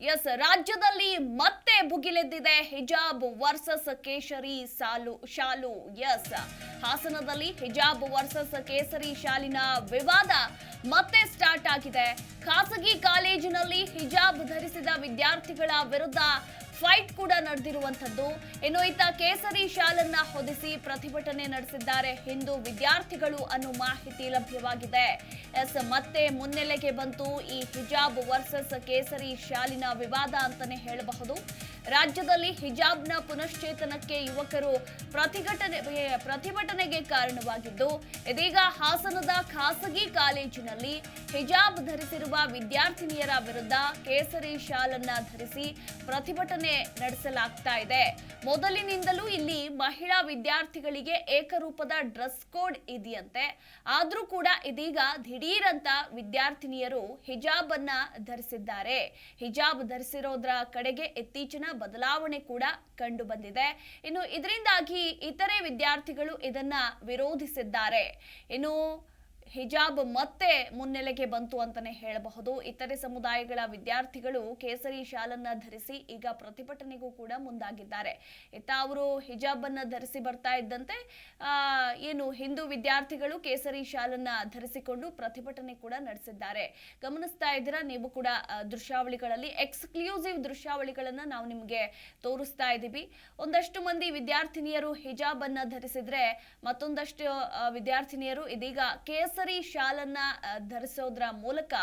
S ರಾಜ್ಯದಲ್ಲಿ ಮತ್ತೆ ಭುಗಿಲೆದ್ದಿದೆ. ಹಿಜಾಬ್ ವರ್ಸಸ್ ಕೇಸರಿ ಸಾಲು, ಶಾಲು. ಎಸ್ ಹಾಸನದಲ್ಲಿ ಹಿಜಾಬ್ ವರ್ಸಸ್ ಕೇಸರಿ ಶಾಲಿನ ವಿವಾದ ಮತ್ತೆ ಸ್ಟಾರ್ಟ್ ಆಗಿದೆ. ಖಾಸಗಿ ಕಾಲೇಜಿನಲ್ಲಿ ಹಿಜಾಬ್ ಧರಿಸಿದ ವಿದ್ಯಾರ್ಥಿಗಳ ವಿರುದ್ಧ ಫೈಟ್ ಕೂಡ ನಡೆದಿರುವಂತದ್ದು ಇನ್ನು ಇತ್ತ ಕೇಸರಿ ಶಾಲನ್ನ ಹೊದಿಸಿ ಪ್ರತಿಭಟನೆ ನಡೆಸಿದ್ದಾರೆ. ಹಿಂದೂ ವಿದ್ಯಾರ್ಥಿಗಳು ಅನ್ನೋ ಮಾಹಿತಿ ಲಭ್ಯವಾಗಿದೆ. ಎಸ್, ಮತ್ತೆ ಮುನ್ನೆಲೆಗೆ ಬಂತು ಈ ಹಿಜಾಬ್ ವರ್ಸಸ್ ಕೇಸರಿ ಶಾಲಿನ ವಿವಾದ ಅಂತಾನೆ ಹೇಳಬಹುದು. ರಾಜ್ಯದಲ್ಲಿ ಹಿಜಾಬ್ನ ಪುನಶ್ಚೇತನಕ್ಕೆ ಯುವಕರು ಪ್ರತಿಭಟನೆ ಪ್ರತಿಭಟನೆಗೆ ಕಾರಣವಾಗಿದ್ದು, ಇದೀಗ ಹಾಸನದ ಖಾಸಗಿ ಕಾಲೇಜಿನಲ್ಲಿ ಹಿಜಾಬ್ ಧರಿಸಿರುವ ವಿದ್ಯಾರ್ಥಿನಿಯರ ವಿರುದ್ಧ ಕೇಸರಿ ಶಾಲನ್ನ ಧರಿಸಿ ಪ್ರತಿಭಟನೆ ನಡೆಸಲಾಗ್ತಾ ಇದೆ. ಮೊದಲಿನಿಂದಲೂ ಇಲ್ಲಿ ಮಹಿಳಾ ವಿದ್ಯಾರ್ಥಿಗಳಿಗೆ ಏಕರೂಪದ ಡ್ರೆಸ್ ಕೋಡ್ ಇದೆಯಂತೆ. ಆದ್ರೂ ಕೂಡ ಇದೀಗ ದಿಢೀರಂತ ವಿದ್ಯಾರ್ಥಿನಿಯರು ಹಿಜಾಬ್ ಅನ್ನ ಧರಿಸಿದ್ದಾರೆ. ಹಿಜಾಬ್ ಧರಿಸಿರೋದ್ರ ಕಡೆಗೆ ಇತ್ತೀಚಿನ ಬದಲಾವಣೆ ಕೂಡ ಕಂಡು ಬಂದಿದೆ. ಇನ್ನು ಇದರಿಂದಾಗಿ ಇತರೆ ವಿದ್ಯಾರ್ಥಿಗಳು ಇದನ್ನ ವಿರೋಧಿಸಿದ್ದಾರೆ. ಇನ್ನು ಹಿಜಾಬ್ ಮತ್ತೆ ಮುನ್ನೆಲೆಗೆ ಬಂತು ಅಂತಾನೆ ಹೇಳಬಹುದು. ಇತರೆ ಸಮುದಾಯಗಳ ವಿದ್ಯಾರ್ಥಿಗಳು ಕೇಸರಿ ಶಾಲನ್ನ ಧರಿಸಿ ಈಗ ಪ್ರತಿಭಟನೆಗೂ ಕೂಡ ಮುಂದಾಗಿದ್ದಾರೆ. ಇತ್ತ ಅವರು ಹಿಜಾಬ್ ಅನ್ನ ಧರಿಸಿ ಬರ್ತಾ ಇದ್ದಂತೆ ಏನು ಹಿಂದೂ ವಿದ್ಯಾರ್ಥಿಗಳು ಕೇಸರಿ ಶಾಲನ್ನ ಧರಿಸಿಕೊಂಡು ಪ್ರತಿಭಟನೆ ಕೂಡ ನಡೆಸಿದ್ದಾರೆ. ಗಮನಿಸ್ತಾ ಇದ್ದೀರಾ? ನೀವು ಕೂಡ ದೃಶ್ಯಾವಳಿಗಳಲ್ಲಿ ಎಕ್ಸ್ಕ್ಲೂಸಿವ್ ದೃಶ್ಯಾವಳಿಗಳನ್ನ ನಾವು ನಿಮಗೆ ತೋರಿಸ್ತಾ ಇದ್ದೀವಿ. ಒಂದಷ್ಟು ಮಂದಿ ವಿದ್ಯಾರ್ಥಿನಿಯರು ಹಿಜಾಬ್ ಅನ್ನ ಧರಿಸಿದ್ರೆ ಮತ್ತೊಂದಷ್ಟು ವಿದ್ಯಾರ್ಥಿನಿಯರು ಇದೀಗ ಕೇಸರಿ ಶಾಲನ್ನ ಧರಿಸೋದ್ರ ಮೂಲಕ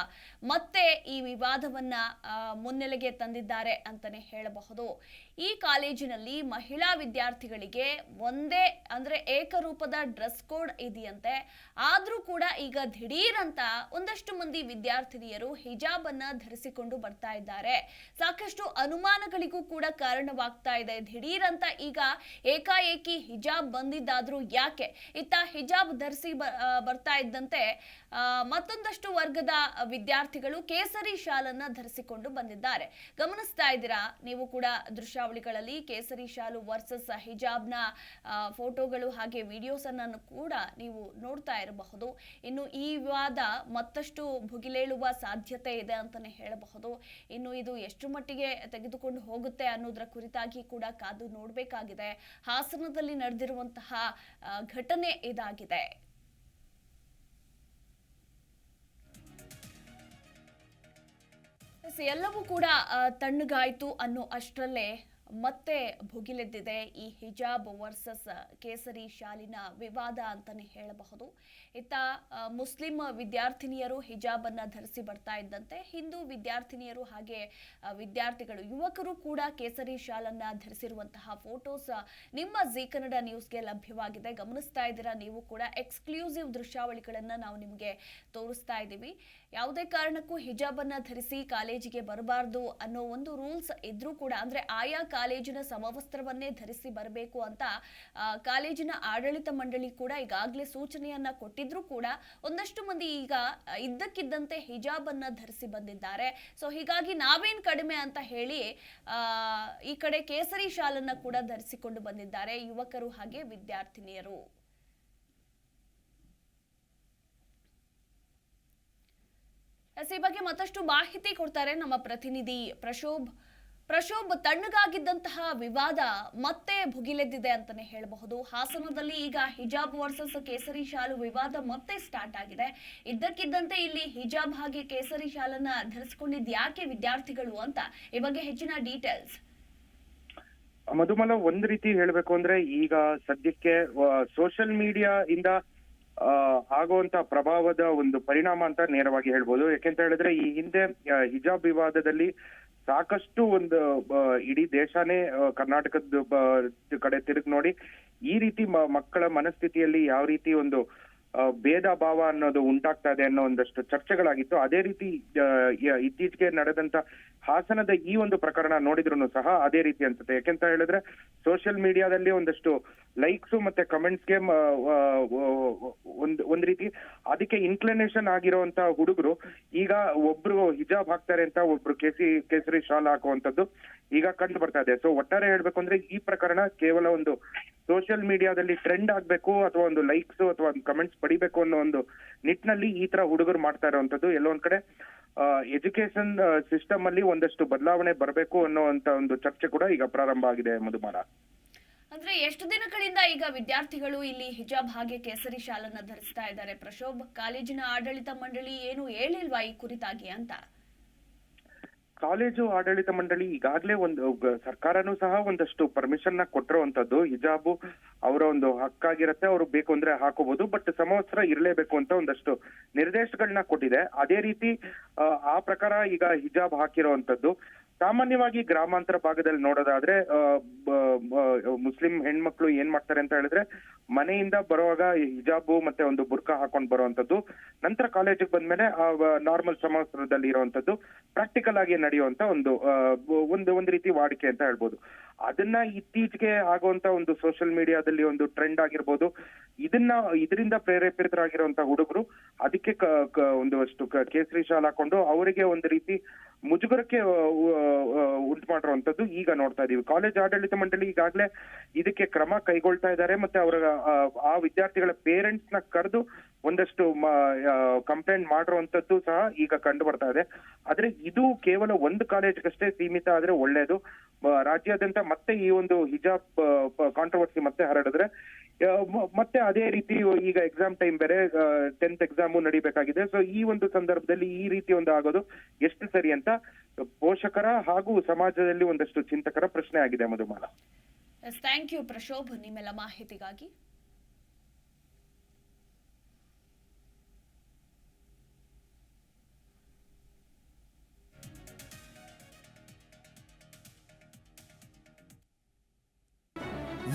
ಮತ್ತೆ ಈ ವಿವಾದವನ್ನ ಮುನ್ನೆಲೆಗೆ ತಂದಿದ್ದಾರೆ ಅಂತಾನೆ ಹೇಳಬಹುದು. ಈ ಕಾಲೇಜಿನಲ್ಲಿ ಮಹಿಳಾ ವಿದ್ಯಾರ್ಥಿಗಳಿಗೆ ಒಂದೇ ಅಂದ್ರೆ ಏಕರೂಪದ ಡ್ರೆಸ್ ಕೋಡ್ ಇದೆಯಂತೆ. ಆದರೂ ಕೂಡ ಈಗ ದಿಢೀರಂತ ಒಂದಷ್ಟು ಮಂದಿ ವಿದ್ಯಾರ್ಥಿನಿಯರು ಹಿಜಾಬನ್ನು ಧರಿಸಿಕೊಂಡು ಬರ್ತಾ ಇದ್ದಾರೆ. ಸಾಕಷ್ಟು ಅನುಮಾನಗಳಿಗೂ ಕೂಡ ಕಾರಣವಾಗ್ತಾ ಇದೆ. ದಿಢೀರಂತ ಈಗ ಏಕಾಏಕಿ ಹಿಜಾಬ್ ಬಂದಿದ್ದಾದರೂ ಯಾಕೆ? ಇತ್ತ ಹಿಜಾಬ್ ಧರಿಸಿ ಬರ್ತಾ ಇದ್ದಂತೆ ಮತ್ತೊಂದಷ್ಟು ವರ್ಗದ ವಿದ್ಯಾರ್ಥಿಗಳು ಕೇಸರಿ ಶಾಲನ್ನ ಧರಿಸಿಕೊಂಡು ಬಂದಿದ್ದಾರೆ. ಗಮನಿಸ್ತಾ ಇದ್ದೀರಾ? ನೀವು ಕೂಡ ದೃಶ್ಯಾವಳಿಗಳಲ್ಲಿ ಕೇಸರಿ ಶಾಲು ವರ್ಸಸ್ ಹಿಜಾಬ್ನ ಫೋಟೋಗಳು ಹಾಗೆ ವಿಡಿಯೋಸ್ ಅನ್ನು ಕೂಡ ನೀವು ನೋಡ್ತಾ ಇರಬಹುದು. ಇನ್ನು ಈ ವಿವಾದ ಮತ್ತಷ್ಟು ಭುಗಿಲೇಳುವ ಸಾಧ್ಯತೆ ಇದೆ ಅಂತಾನೆ ಹೇಳಬಹುದು. ಇನ್ನು ಇದು ಎಷ್ಟು ಮಟ್ಟಿಗೆ ತೆಗೆದುಕೊಂಡು ಹೋಗುತ್ತೆ ಅನ್ನೋದರ ಕುರಿತಾಗಿ ಕೂಡ ಕಾದು ನೋಡಬೇಕಾಗಿದೆ. ಹಾಸನದಲ್ಲಿ ನಡೆದಿರುವಂತಹ ಘಟನೆ ಇದಾಗಿದೆ. ಎಲ್ಲವೂ ಕೂಡ ತಣ್ಣಗಾಯ್ತು ಅನ್ನೋ ಅಷ್ಟರಲ್ಲೇ ಮತ್ತೆ ಭುಗಿಲೆದ್ದಿದೆ. ಈ ಹಿಜಾಬ್ ವರ್ಸಸ್ ಕೇಸರಿ ಶಾಲಿನ ವಿವಾದ ಅಂತಾನೆ ಹೇಳಬಹುದು. ಇತ್ತ ಮುಸ್ಲಿಂ ವಿದ್ಯಾರ್ಥಿನಿಯರು ಹಿಜಾಬ್ ಧರಿಸಿ ಬರ್ತಾ ಇದ್ದಂತೆ ಹಿಂದೂ ವಿದ್ಯಾರ್ಥಿನಿಯರು ಹಾಗೆ ವಿದ್ಯಾರ್ಥಿಗಳು, ಯುವಕರು ಕೂಡ ಕೇಸರಿ ಶಾಲನ್ನ ಧರಿಸಿರುವಂತಹ ಫೋಟೋಸ್ ನಿಮ್ಮ ಜಿ ಕನ್ನಡ ನ್ಯೂಸ್ಗೆ ಲಭ್ಯವಾಗಿದೆ. ಗಮನಿಸ್ತಾ ಇದ್ದೀರಾ? ನೀವು ಕೂಡ ಎಕ್ಸ್ಕ್ಲೂಸಿವ್ ದೃಶ್ಯಾವಳಿಗಳನ್ನ ನಾವು ನಿಮಗೆ ತೋರಿಸ್ತಾ ಇದ್ದೀವಿ. ಯಾವುದೇ ಕಾರಣಕ್ಕೂ ಹಿಜಾಬ್ ಧರಿಸಿ ಕಾಲೇಜಿಗೆ ಬರಬಾರ್ದು ಅನ್ನೋ ಒಂದು ರೂಲ್ಸ್ ಇದ್ರೂ ಕೂಡ, ಅಂದ್ರೆ ಆಯಾ ಕಾಲೇಜಿನ ಸಮವಸ್ತ್ರವನ್ನೇ ಧರಿಸಿ ಬರಬೇಕು ಅಂತ ಕಾಲೇಜಿನ ಆಡಳಿತ ಮಂಡಳಿ ಕೂಡ ಈಗಾಗಲೇ ಸೂಚನೆಯನ್ನ ಕೊಟ್ಟಿದ್ರು ಕೂಡ ಒಂದಷ್ಟು ಮಂದಿ ಈಗ ಇದ್ದಕ್ಕಿದ್ದಂತೆ ಹಿಜಾಬ್ ಅನ್ನ ಧರಿಸಿ ಬಂದಿದ್ದಾರೆ. ಸೊ ಹೀಗಾಗಿ ನಾವೇನ್ ಕಡಿಮೆ ಅಂತ ಹೇಳಿ ಈ ಕಡೆ ಕೇಸರಿ ಶಾಲನ್ನ ಕೂಡ ಧರಿಸಿಕೊಂಡು ಬಂದಿದ್ದಾರೆ ಯುವಕರು ಹಾಗೆ ವಿದ್ಯಾರ್ಥಿನಿಯರು. ಈ ಬಗ್ಗೆ ಮತ್ತಷ್ಟು ಮಾಹಿತಿ ಕೊಡ್ತಾರೆ ನಮ್ಮ ಪ್ರತಿನಿಧಿ ಪ್ರಶೋಭ್. ಪ್ರಶೋಭ್ ತಣ್ಣಗಾಗಿದ್ದಂತಹ ವಿವಾದ ಮತ್ತೆ ಭುಗಿಲೆದ್ದಿದೆ ಅಂತಾನೆ ಹೇಳಬಹುದು. ಹಾಸನದಲ್ಲಿ ಈಗ ಹಿಜಾಬ್ ವರ್ಸಸ್ ಕೇಸರಿ ಶಾಲು ವಿವಾದ ಮತ್ತೆ ಸ್ಟಾರ್ಟ್ ಆಗಿದೆ. ಇದ್ದಕ್ಕಿದ್ದಂತೆ ಇಲ್ಲಿ ಹಿಜಾಬ್ ಹಾಗೆ ಕೇಸರಿ ಶಾಲನ್ನ ಧರಿಸಿಕೊಂಡಿದ್ದ ಯಾಕೆ ವಿದ್ಯಾರ್ಥಿಗಳು ಅಂತ ಈ ಬಗ್ಗೆ ಹೆಚ್ಚಿನ ಡೀಟೇಲ್ಸ್. ಮಧುಮಲ, ಒಂದ್ ರೀತಿ ಹೇಳ್ಬೇಕು ಅಂದ್ರೆ ಈಗ ಸದ್ಯಕ್ಕೆ ಸೋಷಿಯಲ್ ಮೀಡಿಯಾ ಇಂದ ಆಗುವಂತ ಪ್ರಭಾವದ ಒಂದು ಪರಿಣಾಮ ಅಂತ ನೇರವಾಗಿ ಹೇಳ್ಬೋದು. ಯಾಕೆಂತ ಹೇಳಿದ್ರೆ ಈ ಹಿಂದೆ ಹಿಜಾಬ್ ವಿವಾದದಲ್ಲಿ ಸಾಕಷ್ಟು ಒಂದು ಇಡೀ ದೇಶನೇ ಕರ್ನಾಟಕದ ಕಡೆ ತಿರುಗಿ ನೋಡಿ ಈ ರೀತಿ ಮಕ್ಕಳ ಮನಸ್ಥಿತಿಯಲ್ಲಿ ಯಾವ ರೀತಿ ಒಂದು ಭೇದ ಭಾವ ಅನ್ನೋದು ಉಂಟಾಗ್ತಾ ಇದೆ ಅನ್ನೋ ಒಂದಷ್ಟು ಚರ್ಚೆಗಳಾಗಿತ್ತು. ಅದೇ ರೀತಿ ಇತ್ತೀಚೆಗೆ ನಡೆದಂತ ಹಾಸನದ ಈ ಒಂದು ಪ್ರಕರಣ ನೋಡಿದ್ರು ಸಹ ಅದೇ ರೀತಿ ಅನ್ಸುತ್ತೆ. ಯಾಕೆಂತ ಹೇಳಿದ್ರೆ, ಸೋಷಿಯಲ್ ಮೀಡಿಯಾದಲ್ಲಿ ಒಂದಷ್ಟು ಲೈಕ್ಸ್ ಮತ್ತೆ ಕಮೆಂಟ್ಸ್ಗೆ ಒಂದ್ ಒಂದ್ ರೀತಿ ಅದಕ್ಕೆ ಇನ್ಕ್ಲಿನೇಷನ್ ಆಗಿರುವಂತ ಹುಡುಗರು, ಈಗ ಒಬ್ರು ಹಿಜಾಬ್ ಹಾಕ್ತಾರೆ ಅಂತ ಒಬ್ರು ಕೇಸಿ, ಕೇಸರಿ ಶಾಲ್ ಹಾಕುವಂತದ್ದು ಈಗ ಕಂಡು ಬರ್ತಾ ಇದೆ. ಸೊ, ಒಟ್ಟಾರೆ ಹೇಳ್ಬೇಕು ಅಂದ್ರೆ ಈ ಪ್ರಕರಣ ಕೇವಲ ಒಂದು ಸೋಷಿಯಲ್ ಮೀಡಿಯಾದಲ್ಲಿ ಟ್ರೆಂಡ್ ಆಗ್ಬೇಕು ಅಥವಾ ಒಂದು ಲೈಕ್ಸ್ ಅಥವಾ ಒಂದು ಕಮೆಂಟ್ಸ್ ಪಡಿಬೇಕು ಅನ್ನೋ ಒಂದು ನಿಟ್ಟಿನಲ್ಲಿ ಈ ತರ ಹುಡುಗರು ಮಾಡ್ತಾ ಇರುವಂತದ್ದು ಎಲ್ಲೋ ಒಂದ್ ಕಡೆ ಎಜುಕೇಶನ್ ಸಿಸ್ಟಮ್ ಅಲ್ಲಿ ಒಂದಷ್ಟು ಬದಲಾವಣೆ ಬರಬೇಕು ಅಂತ ಒಂದು ಚರ್ಚೆ ಕೂಡ ಈಗ ಪ್ರಾರಂಭ ಆಗಿದೆ ಮಧುಮಾಲ. ಅಂದ್ರೆ ಎಷ್ಟು ದಿನಗಳಿಂದ ಈಗ ವಿದ್ಯಾರ್ಥಿಗಳು ಇಲ್ಲಿ ಹಿಜಾಬ್ ಹಾಗೆ ಕೇಸರಿ ಶಾಲನ್ನ ಧರಿಸ್ತಾ ಇದ್ದಾರೆ? ಪ್ರಶೋಭ್ ಕಾಲೇಜಿನ ಆಡಳಿತ ಮಂಡಳಿ ಏನು ಹೇಳಿಲ್ವಾ ಈ ಕುರಿತಾಗಿ ಅಂತ? ಕಾಲೇಜು ಆಡಳಿತ ಮಂಡಳಿ ಈಗಾಗಲೇ ಒಂದು ಸರ್ಕಾರನೂ ಸಹ ಒಂದಷ್ಟು ಪರ್ಮಿಷನ್ನ ಕೊಟ್ಟಿರುವಂತದ್ದು ಹಿಜಾಬು ಅವರ ಒಂದು ಹಕ್ಕಾಗಿರುತ್ತೆ, ಅವರು ಬೇಕು ಅಂದ್ರೆ ಹಾಕೋಬಹುದು ಬಟ್ ಸಮವಸ್ತ್ರ ಇರಲೇಬೇಕು ಅಂತ ಒಂದಷ್ಟು ನಿರ್ದೇಶಗಳನ್ನ ಕೊಟ್ಟಿದೆ. ಅದೇ ರೀತಿ, ಆ ಪ್ರಕಾರ ಈಗ ಹಿಜಾಬ್ ಹಾಕಿರುವಂತದ್ದು ಸಾಮಾನ್ಯವಾಗಿ ಗ್ರಾಮಾಂತರ ಭಾಗದಲ್ಲಿ ನೋಡೋದಾದ್ರೆ ಮುಸ್ಲಿಂ ಹೆಣ್ಮಕ್ಳು ಏನ್ ಮಾಡ್ತಾರೆ ಅಂತ ಹೇಳಿದ್ರೆ, ಮನೆಯಿಂದ ಬರುವಾಗ ಹಿಜಾಬು ಮತ್ತೆ ಒಂದು ಬುರ್ಕಾ ಹಾಕೊಂಡು ಬರುವಂತದ್ದು ನಂತರ ಕಾಲೇಜಿಗೆ ಬಂದ್ಮೇಲೆ ನಾರ್ಮಲ್ ಸಮವಸ್ತ್ರದಲ್ಲಿ ಇರುವಂತದ್ದು ಪ್ರಾಕ್ಟಿಕಲ್ ಆಗಿ ನಡೆಯುವಂತ ಒಂದು ಒಂದು ಒಂದು ರೀತಿ ವಾಡಿಕೆ ಅಂತ ಹೇಳ್ಬೋದು. ಅದನ್ನ ಇತ್ತೀಚೆಗೆ ಆಗುವಂತ ಒಂದು ಸೋಷಿಯಲ್ ಮೀಡಿಯಾದಲ್ಲಿ ಒಂದು ಟ್ರೆಂಡ್ ಆಗಿರ್ಬೋದು. ಇದನ್ನ, ಇದರಿಂದ ಪ್ರೇರೇಪಿತರಾಗಿರುವಂತ ಹುಡುಗರು, ಅದಕ್ಕೆ ಒಂದು ಅಷ್ಟು ಕೇಸರಿ ಶಾಲ್ ಹಾಕೊಂಡು ಅವರಿಗೆ ಒಂದು ರೀತಿ ಮುಜುಗರಕ್ಕೆ ಉಂಟು ಮಾಡಿರುವಂತದ್ದು ಈಗ ನೋಡ್ತಾ ಇದೀವಿ. ಕಾಲೇಜ್ ಆಡಳಿತ ಮಂಡಳಿ ಈಗಾಗಲೇ ಇದಕ್ಕೆ ಕ್ರಮ ಕೈಗೊಳ್ತಾ ಇದ್ದಾರೆ ಮತ್ತೆ ಅವರ ಆ, ವಿದ್ಯಾರ್ಥಿಗಳ ಪೇರೆಂಟ್ಸ್ನ ಕರೆದು ಒಂದಷ್ಟು ಕಂಪ್ಲೇಂಟ್ ಮಾಡಿರುವಂತದ್ದು ಸಹ ಈಗ ಕಂಡು ಬರ್ತಾ ಇದೆ. ಆದ್ರೆ ಇದು ಕೇವಲ ಒಂದು ಕಾಲೇಜ್ಗಷ್ಟೇ ಸೀಮಿತ ಆದ್ರೆ ಒಳ್ಳೇದು. ರಾಜ್ಯಾದ್ಯಂತ ಮತ್ತೆ ಈ ಒಂದು ಹಿಜಾಬ್ ಕಾಂಟ್ರವರ್ಸಿ ಮತ್ತೆ ಹರಡಿದ್ರೆ ಮತ್ತೆ ಅದೇ ರೀತಿ ಈಗ ಎಕ್ಸಾಮ್ ಟೈಮ್ ಬೇರೆ ಟೆಂತ್ ಎಕ್ಸಾಮು ನಡಿಬೇಕಾಗಿದೆ. ಸೊ ಈ ಒಂದು ಸಂದರ್ಭದಲ್ಲಿ ಈ ರೀತಿ ಒಂದು ಆಗೋದು ಎಷ್ಟು ಸರಿ ಅಂತ ಪೋಷಕರ ಹಾಗೂ ಸಮಾಜದಲ್ಲಿ ಒಂದಷ್ಟು ಚಿಂತಕರ ಪ್ರಶ್ನೆ ಆಗಿದೆ ಮಧುಮಾಲ. ಥ್ಯಾಂಕ್ ಯು ಪ್ರಶೋಭ್ ನಿಮ್ಮೆಲ್ಲ ಮಾಹಿತಿಗಾಗಿ.